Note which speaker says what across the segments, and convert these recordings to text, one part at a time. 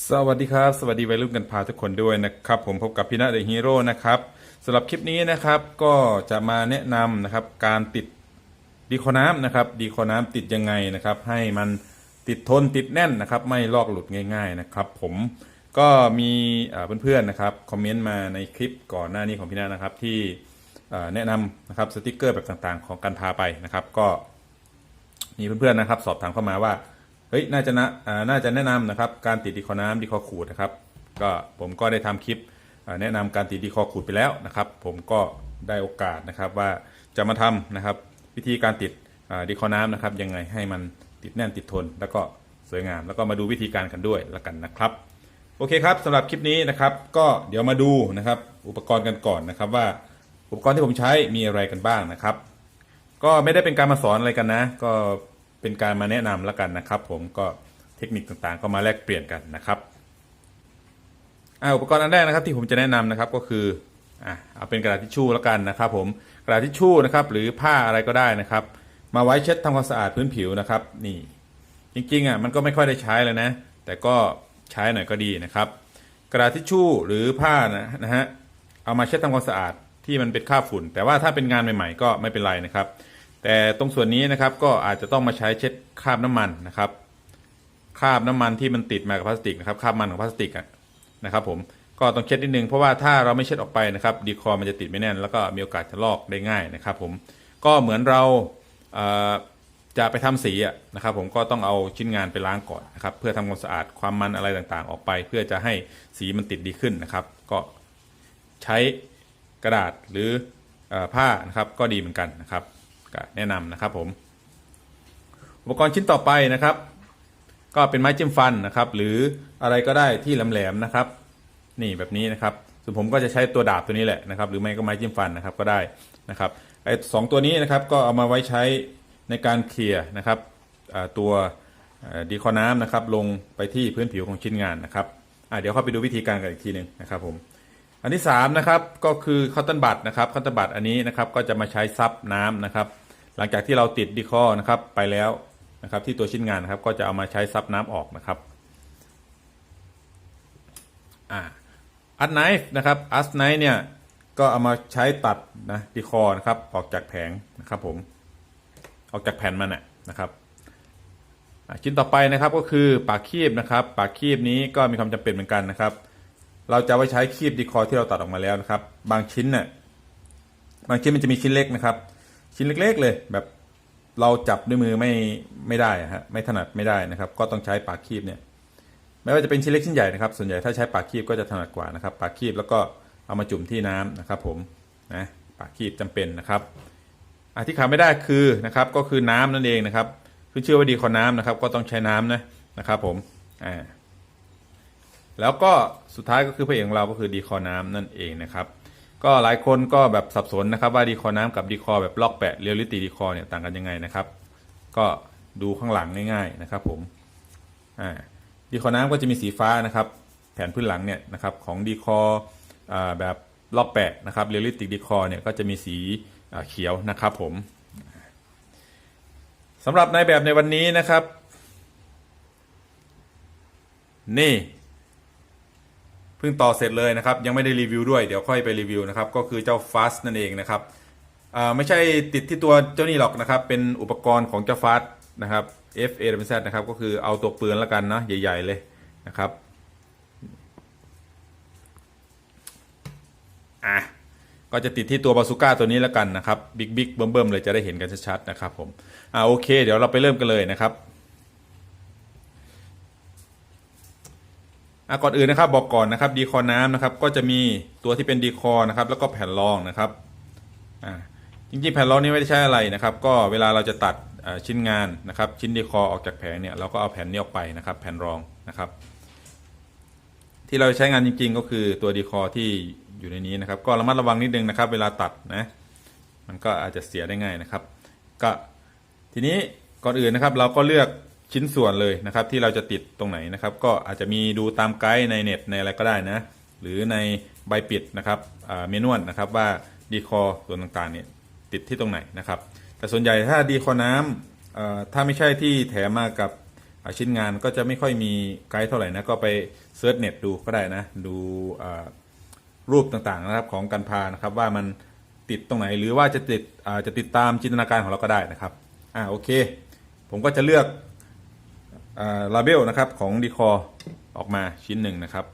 Speaker 1: สวัสดีครับ สวัสดีวัยรุ่นกันพาทุกคนด้วยนะครับ ผมพบกับพี่ณเดอะฮีโร่นะครับสำหรับคลิปนี้นะครับก็จะมาแนะนำนะครับการติดดีคอน้ำนะครับดีคอน้ำติดยังไงนะครับ ให้มันติดทนติดแน่นนะครับ ไม่ลอกหลุดง่าย ๆนะครับ ผมก็มีเพื่อนๆนะครับคอมเมนต์มาในคลิปก่อนหน้านี้ของพี่ณนะครับที่แนะนำนะครับสติกเกอร์แบบต่างๆ ของการพาไปนะครับ ก็มีเพื่อนๆนะครับ สอบถามเข้ามาว่า เฮ้ยน่าจะนะน่าจะแนะนำนะครับการติดดีคอน้ำดีคอขูดนะครับก็ผมก็ได้ทำคลิปแนะนำการติดดีคอขูดไปแล้วนะครับ ผมก็ได้โอกาสนะครับว่าจะมาทำนะครับ วิธีการติดดีคอน้ำนะครับ ยังไงให้มันติดแน่นติดทน แล้วก็สวยงาม แล้วก็มาดูวิธีการกันด้วยแล้วกันนะครับ โอเคครับสำหรับคลิปนี้นะครับ ก็เดี๋ยวมาดูนะครับ อุปกรณ์กันก่อนนะครับว่าอุปกรณ์ที่ผมใช้มีอะไรกันบ้างนะครับ ก็ไม่ได้เป็นการมาสอนอะไรกันนะ ก็ เป็นการมาแนะนำแล้วกันนะครับ ผมก็เทคนิคต่างๆ ก็มาแลกเปลี่ยนกันนะครับอุปกรณ์อันแรกนะครับที่ผมจะแนะนำนะครับก็คือเอาเป็นกระดาษทิชชู่แล้วกันนะครับ ผมกระดาษทิชชู่นะครับ หรือผ้าอะไรก็ได้นะครับ มาไว้เช็ดทำความสะอาดพื้นผิวนะครับ นี่ จริงๆอะมันก็ไม่ค่อยได้ใช้เลยนะ แต่ก็ใช้หน่อยก็ดีนะครับ กระดาษทิชชู่หรือผ้านะนะฮะเอามาเช็ดทำความสะอาดที่มันเป็นคราบฝุ่น แต่ว่าถ้าเป็นงานใหม่ ๆ ก็ไม่เป็นไรนะครับ แต่ตรงส่วนนี้นะครับก็อาจจะต้องมาใช้เช็ดคราบน้ำมันนะครับคราบน้ำมันที่มันติดมากับพลาสติกนะครับคราบมันของพลาสติกนะครับผมก็ต้องเช็ดนิดนึงเพราะว่าถ้าเราไม่เช็ดออกไปนะครับดีคอมันจะติดไม่แน่น แล้วก็มีโอกาสจะลอกได้ง่ายนะครับผมก็เหมือนเราจะไปทำสีนะครับผมก็ต้องเอาชิ้นงานไปล้างก่อนนะครับเพื่อทำความสะอาดความมันอะไรต่างๆ ออกไป เพื่อจะให้สีมันติดดีขึ้นนะครับ ก็ใช้กระดาษหรือผ้านะครับก็ดีเหมือนกันนะครับ ก็แนะนำนะครับผม อุปกรณ์ชิ้นต่อไปนะครับ ก็เป็นไม้จิ้มฟันนะครับ หรืออะไรก็ได้ที่แหลมๆนะครับ นี่แบบนี้นะครับส่วนผมก็จะใช้ตัวดาบตัวนี้แหละนะครับ หรือไม่ก็ไม้จิ้มฟันนะครับก็ได้นะครับไอ้สองตัวนี้นะครับก็เอามาไว้ใช้ในการเคลียร์นะครับตัวดีคอน้ำนะครับลงไปที่พื้นผิวของชิ้นงานนะครับเดี๋ยวเข้าไปดูวิธีการกันอีกทีหนึ่งนะครับผมอันที่3นะครับก็คือคอตตอนบัตนะครับคอตตอนบัตอันนี้นะครับก็จะมาใช้ซับน้ำนะครับ หลังจากที่เราติดดีคอนะครับไปแล้วนะครับที่ตัวชิ้นงานนะครับก็จะเอามาใช้ซับน้ำออกนะครับอ่าอัดไนฟ์นะครับอัดไนฟ์เนี่ยก็เอามาใช้ตัดนะดีคอนะครับออกจากแผงนะครับผมออกจากแผ่นมันนะนะครับชิ้นต่อไปนะครับก็คือปากคีบนะครับปากคีบนี้ก็มีความจำเป็นเหมือนกันนะครับ เราจะไว้ใช้คีบดีคอที่เราตัดออกมาแล้วนะครับ บางชิ้นเนี่ยบางชิ้นมันจะมีชิ้นเล็กนะครับ ชิ้นเล็ก ๆ เลยแบบเราจับด้วยมือไม่ไม่ได้อะฮะไม่ถนัดไม่ได้นะครับ ก็ต้องใช้ปากคีบเนี่ยไม่ว่าจะเป็นชิ้นเล็กชิ้นใหญ่นะครับ ส่วนใหญ่ถ้าใช้ปากคีบก็จะถนัดกว่านะครับ ปากคีบแล้วก็เอามาจุ่มที่น้ำนะครับ ผมนะปากคีบจำเป็นนะครับอที่ขาดไม่ได้คือนะครับ ก็คือน้ำนั่นเองนะครับขึ้นชื่อว่าดีคอน้ำนะครับ ก็ต้องใช้น้ำนะนะครับ ผมอ่าแล้วก็สุดท้ายก็คือพระเอกของเราก็คือดีคอน้ำนั่นเองนะครับ ก็หลายคนก็แบบสับสนนะครับว่าดีคอน้ำกับดีคอแบบล็อกแปะเรียลลิตีดีคอเนี่ยต่างกันยังไงนะครับ ก็ดูข้างหลังง่ายๆนะครับผมอ่าดีคอน้ำก็จะมีสีฟ้านะครับ แผ่นพื้นหลังเนี่ยนะครับของดีคออแบบล็อกแปะนะครับเรียลลิติดีคอเนี่ยก็จะมีสีเขียวนะครับผมสำหรับในแบบในวันนี้นะครับ นี่ พิ่งต่อเสร็จเลยนะครับ ยังไม่ได้รีวิวด้วยเดี๋ยวค่อยไปรีวิวนะครับ ก็คือเจ้า Fast นั่นเองนะครับไม่ใช่ติดที่ตัวเจ้านี่หรอกนะครับ เป็นอุปกรณ์ของเจ้า Fast นะครับ F A W Z นะครับก็คือเอาตัวปืนแล้วกันนะใหญ่ ๆ เลยนะครับอะก็จะติดที่ตัวบาซูก้าตัวนี้แล้วกันนะครับ บิ๊กบิ๊กเบิ่มๆเลยจะได้เห็นกันชัดๆนะครับผมอ่าโอเค เดี๋ยวเราไปเริ่มกันเลยนะครับ อะก่อนอื่นนะครับบอกก่อนนะครับดีคอน้ำนะครับก็จะมีตัวที่เป็นดีคอนะครับแล้วก็แผ่นรองนะครับอ่าจริงๆแผ่นรองนี้ไม่ได้ใช้อะไรนะครับ ก็เวลาเราจะตัดชิ้นงานนะครับ ชิ้นดีคอออกจากแผงเนี่ยเราก็เอาแผ่นนี้ออกไปนะครับ แผ่นรองนะครับ ที่เราใช้งานจริง ๆ ก็คือตัวดีคอที่อยู่ในนี้นะครับ ก็ระมัดระวังนิดนึงนะครับ เวลาตัดนะมันก็อาจจะเสียได้ง่ายนะครับ ก็ทีนี้ก่อนอื่นนะครับ เราก็เลือก ชิ้นส่วนเลยนะครับ ที่เราจะติดตรงไหนนะครับ ก็อาจจะมีดูตามไกด์ในเน็ตในอะไรก็ได้นะ หรือในใบปิดนะครับเมนวลนะครับว่าดีคอส่วนต่างๆเนี่ยติดที่ตรงไหนนะครับ แต่ส่วนใหญ่ถ้าดีคอน้ำเอ่อถ้าไม่ใช่ที่แถมมากับชิ้นงานก็จะไม่ค่อยมีไกด์เท่าไหร่นะก็ไปเซิร์ชเน็ตดูก็ได้นะ ดูรูปต่างๆนะครับของกันพานะครับว่ามันติดตรงไหนหรือว่าจะติดจะติดตามจินตนาการของเราก็ได้นะครับอ่าโอเค ผมก็จะเลือก ลาเบลนะครับของดีคอออกมาชิ้นหนึ่งนะครับ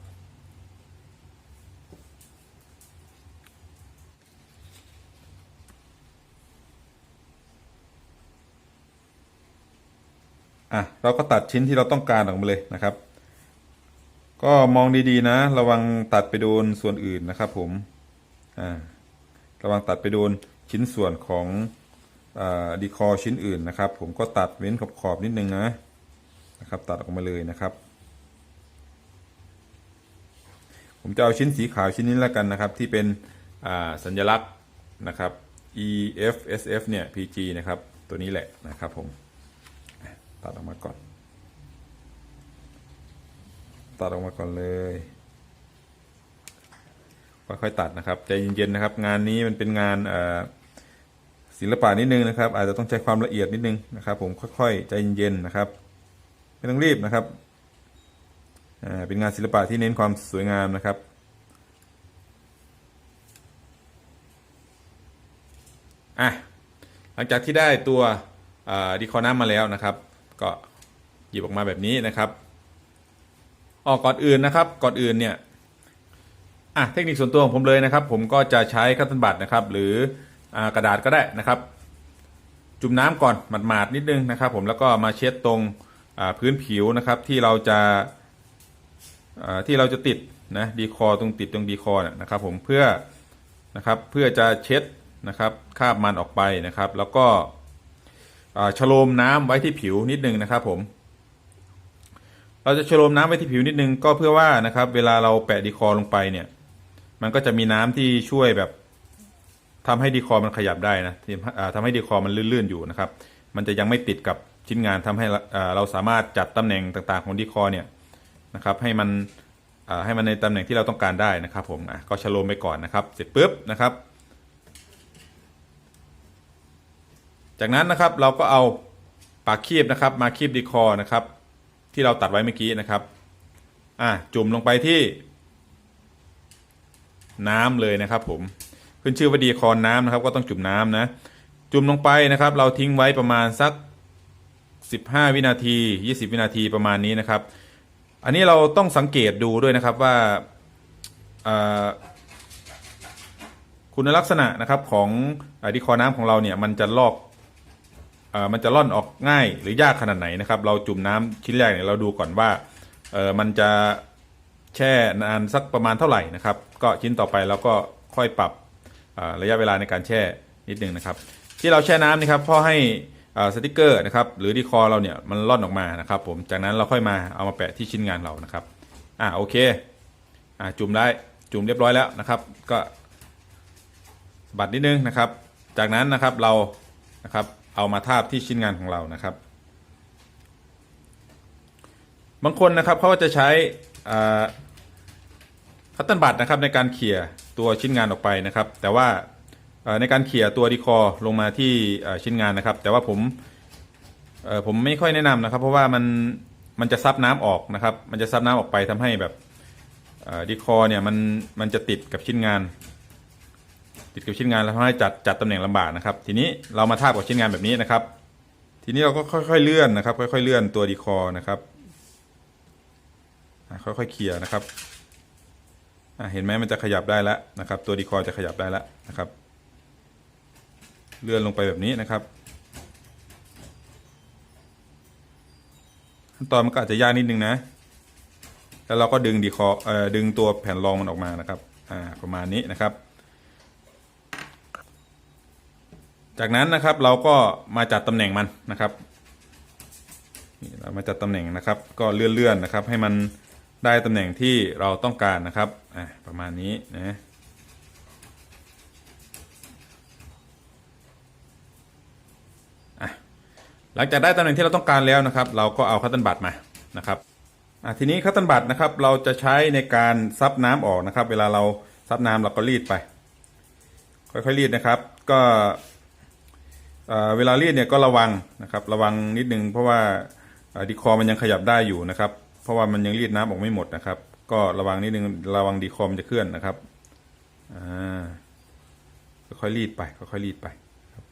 Speaker 1: อะ เราก็ตัดชิ้นที่เราต้องการออกมาเลยนะครับ ก็มองดีๆนะ ระวังตัดไปโดนส่วนอื่นนะครับผม อ่า ระวังตัดไปโดนชิ้นส่วนของอาดีคอชิ้นอื่นนะครับ ผมก็ตัดเว้นขอบขอบๆนิดนึงนะ นะครับตัดออกมาเลยนะครับ ผมจะเอาชิ้นสีขาวชิ้นนี้แล้วกันนะครับ ที่เป็นสัญลักษณ์นะครับ EFSF เนี่ย PG นะครับ ตัวนี้แหละนะครับผมตัดออกมาก่อน ตัดออกมาก่อนเลยค่อยๆตัดนะครับใจเย็นๆนะครับ งานนี้มันเป็นงานศิลปะนิดนึงนะครับ อาจจะต้องใช้ความละเอียดนิดนึงนะครับ ผมค่อยๆใจเย็นๆนะครับ ไม่ต้องรีบนะครับอ่าเป็นงานศิลปะที่เน้นความสวยงามนะครับ อะ หลังจากที่ได้ตัวดีคอน้ำมาแล้วนะครับ ก็หยิบออกมาแบบนี้นะครับออกก่อนอื่นนะครับ ก่อนอื่นเนี่ย อะ เทคนิคส่วนตัวของผมเลยนะครับ ผมก็จะใช้คัตเติลบัตนะครับ หรืออกระดาษก็ได้นะครับ จุ่มน้ำก่อนหมาดๆนิดนึงนะครับ ผมแล้วก็มาเช็ดตรง พื้นผิวนะครับที่เราจะาที่เราจะติดนะดีคอตรงติดตรงดีคอนนะครับผมเพื่อนะครับเพื่อจะเช็ดนะครับคาบมันออกไปนะครับ แล้วก็อ่าชโลมน้ำไว้ที่ผิวนิดนึงนะครับผม เราจะชโลมน้ำไว้ที่ผิวนิดนึงก็เพื่อว่านะครับ เวลาเราแปะดีคอลงไปเนี่ย มันก็จะมีน้ำที่ช่วยแบบทำให้ดีคอมันขยับได้นะที่อ่าทำให้ดีคอมันลื่นๆอยู่นะครับ มันจะยังไม่ติดกับ ชิ้นงานทำให้เราอ่าเราสามารถจัดตำแหน่งต่างๆของดีคอเนี่ยนะครับให้มันให้มันในตำแหน่งที่เราต้องการได้นะครับผมอะก็ชโลมไปก่อนนะครับ เสร็จปุ๊บนะครับ จากนั้นนะครับเราก็เอาปากคีบนะครับ มาคีบดีคอนะครับ ที่เราตัดไว้เมื่อกี้นะครับอะจุ่มลงไปที่ น้ำเลยนะครับ ผมขึ้นชื่อว่าดีคอน้ำนะครับ ก็ต้องจุ่มน้ำนะ จุ่มลงไปนะครับ เราทิ้งไว้ประมาณสัก 15 วินาที 20 วินาทีประมาณนี้นะครับ อันนี้เราต้องสังเกตดูด้วยนะครับว่าคุณลักษณะนะครับของดีคอน้ำของเราเนี่ยมันจะลอกอมันจะล่อนออกง่ายหรือยากขนาดไหนนะครับ เราจุ่มน้ำชิ้นแรกเนี่ยเราดูก่อนว่ามันจะแช่นานสักประมาณเท่าไหร่นะครับ ก็ชิ้นต่อไปเราก็ค่อยปรับระยะเวลาในการแช่นิดนึงนะครับ ที่เราแช่น้ำนี่ครับเพ่อให้ สติกเกอร์นะครับหรือดีคอเราเนี่ยมันล่อนออกมานะครับผมจากนั้นเราค่อยมาเอามาแปะที่ชิ้นงานเรานะครับอ่าโอเคอ่าจุ่มได้จุ่มเรียบร้อยแล้วนะครับ ก็บัตรนิดนึงนะครับ จากนั้นนะครับเรานะครับเอามาทาบที่ชิ้นงานของเรานะครับ บางคนนะครับเขาจะใช้คัตเติลบัตนะครับในการเขี่ยตัวชิ้นงานออกไปนะครับ แต่ว่า ในการเขี่ยตัวดีคอลงมาที่ชิ้นงานนะครับ แต่ว่าผมผมไม่ค่อยแนะนำนะครับ เพราะว่ามันมันจะซับน้ำออกนะครับ มันจะซับน้ำออกไปทำให้แบบดีคอเนี่ยมันมันจะติดกับชิ้นงาน ติดกับชิ้นงานแล้วทำให้จัดจัดตำแหน่งลำบากนะครับ ทีนี้เรามาทาบกับชิ้นงานแบบนี้นะครับ ทีนี้เราก็ค่อยๆเลื่อนนะครับ ค่อยๆเลื่อนตัวดีคอนะครับค่อยๆเคลียร์นะครับเห็นไหมมันจะขยับได้แล้วนะครับ ตัวดีคอจะขยับได้แล้วนะครับ เลื่อนลงไปแบบนี้นะครับขั้นตอนมันก็อาจจะยากนิดนึงนะ แล้วเราก็ดึงดีคอเอ่อดึงตัวแผ่นรองมันออกมานะครับอ่าประมาณนี้นะครับ จากนั้นนะครับเราก็มาจัดตำแหน่งมันนะครับนี่เรามาจัดตำแหน่งนะครับ ก็เลื่อนๆนะครับ ให้มันได้ตำแหน่งที่เราต้องการนะครับอะประมาณนี้นะอะ หลังจากได้ตำแหน่งที่เราต้องการแล้วนะครับ เราก็เอาคัตเติลบัตมานะครับทีนี้คัตเติลบัตนะครับเราจะใช้ในการซับน้ำออกนะครับ เวลาเราซับน้ำเราก็รีดไป ค่อยๆรีดนะครับ ก็เวลารีดเนี่ยก็ระวังนะครับ ระวังนิดนึงเพราะว่าดีคอมันยังขยับได้อยู่นะครับ เพราะว่ามันยังรีดน้ำออกไม่หมดนะครับ ก็ระวังนิดนึงระวังดีคอมนจะเคลื่อนนะครับอ่าค่อยๆรีดไปค่อยๆรีดไปครับ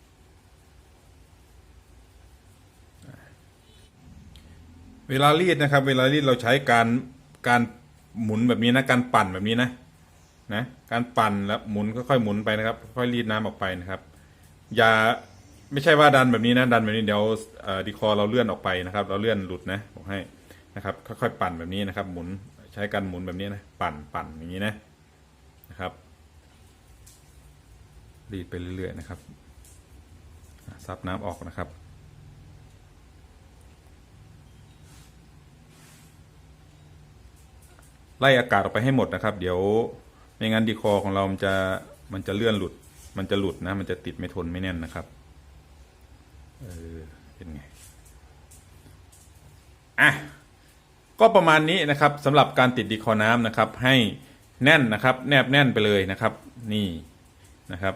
Speaker 1: เวลารีดนะครับ เวลารีดเราใช้การการหมุนแบบนี้นะ การปั่นแบบนี้นะนะ การปั่นแล้วหมุนค่อยๆหมุนไปนะครับ ค่อยรีดน้ำออกไปนะครับ อย่าไม่ใช่ว่าดันแบบนี้นะ ดันแบบนี้เดี๋ยวดีคอเราเลื่อนออกไปนะครับ เราเลื่อนหลุดนะบอกให้นะครับ ค่อยๆปั่นแบบนี้นะครับ หมุนใช้การหมุนแบบนี้นะปั่นปั่นอย่างนี้นะนะครับ รีดไปเรื่อยๆนะครับซับน้ำออกนะครับ ไล่อากาศออกไปให้หมดนะครับ เดี๋ยวไม่งั้นดีคอของเรามันจะมันจะเลื่อนหลุด มันจะหลุดนะ มันจะติดไม่ทนไม่แน่นนะครับเออเป็นไงอะก็ประมาณนี้นะครับสำหรับการติดดีคอน้ำนะครับ ให้แน่นนะครับ แนบแน่นไปเลยนะครับ นี่นะครับ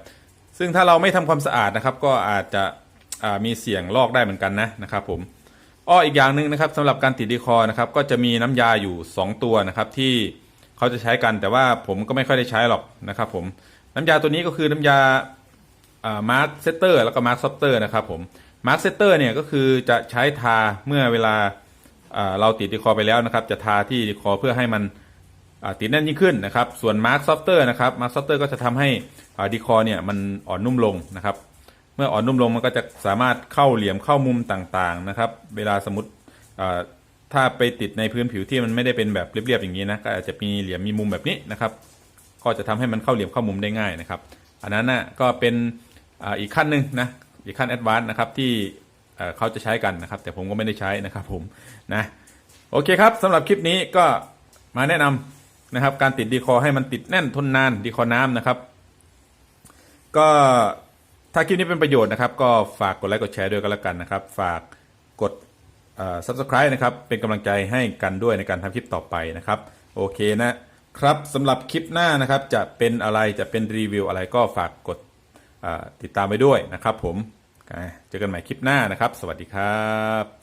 Speaker 1: ซึ่งถ้าเราไม่ทำความสะอาดนะครับ ก็อาจจะมีเสียงลอกได้เหมือนกันนะนะครับ ผม อ้ออีกอย่างหนึ่งนะครับสำหรับการติดดีคอนะครับก็จะมีน้ำยาอยู่ 2 ตัวนะครับที่เขาจะใช้กันแต่ว่าผมก็ไม่ค่อยได้ใช้หรอกนะครับผมน้ำยาตัวนี้ก็คือน้ำยามาร์คเซตเตอร์แล้วก็มาร์คซอฟเตอร์นะครับผมมาร์คเซตเตอร์เนี่ยก็คือจะใช้ทาเมื่อเวลาอ่าเราติดดีคอไปแล้วนะครับ จะทาที่ดีคอเพื่อให้มันอ่าติดแน่นยิ่งขึ้นนะครับ ส่วนมาร์คซอฟเตอร์นะครับมาร์คซอฟเตอร์ก็จะทำให้อ่าดีคอเนี่ยมันอ่อนนุ่มลงนะครับ มื่ออ่อนนุ่มลงมันก็จะสามารถเข้าเหลี่ยมเข้ามุมต่างๆนะครับ เวลาสมมติถ้าไปติดในพื้นผิวที่มันไม่ได้เป็นแบบเรียบๆอย่างนี้นะก็อาจจะมีเหลี่ยมมีมุมแบบนี้นะครับ ก็จะทำให้มันเข้าเหลี่ยมเข้ามุมได้ง่ายนะครับ อันนั้นนะก็เป็นอ,อีกขั้นหนึ่งนะอีกขั้นแอดวานซ์นะครับที่เอ่อเขาจะใช้กันนะครับ แต่ผมก็ไม่ได้ใช้นะครับผมนะโอเคครับสำหรับคลิปนี้ก็มาแนะนำนะครับ การติดดีคอให้มันติดแน่นทนนานดีคอน้ำนะครับ ก็ ถ้าคลิปนี้เป็นประโยชน์นะครับ ก็ฝากกดไลค์กดแชร์ด้วยกันแล้วกันนะครับ ฝากกด subscribe นะครับ เป็นกำลังใจให้กันด้วยในการทำคลิปต่อไปนะครับ โอเคนะครับสำหรับคลิปหน้านะครับ จะเป็นอะไรจะเป็นรีวิวอะไรก็ฝากกดติดตามไปด้วยนะครับ ผมเจอกันใหม่คลิปหน้านะครับ สวัสดีครับ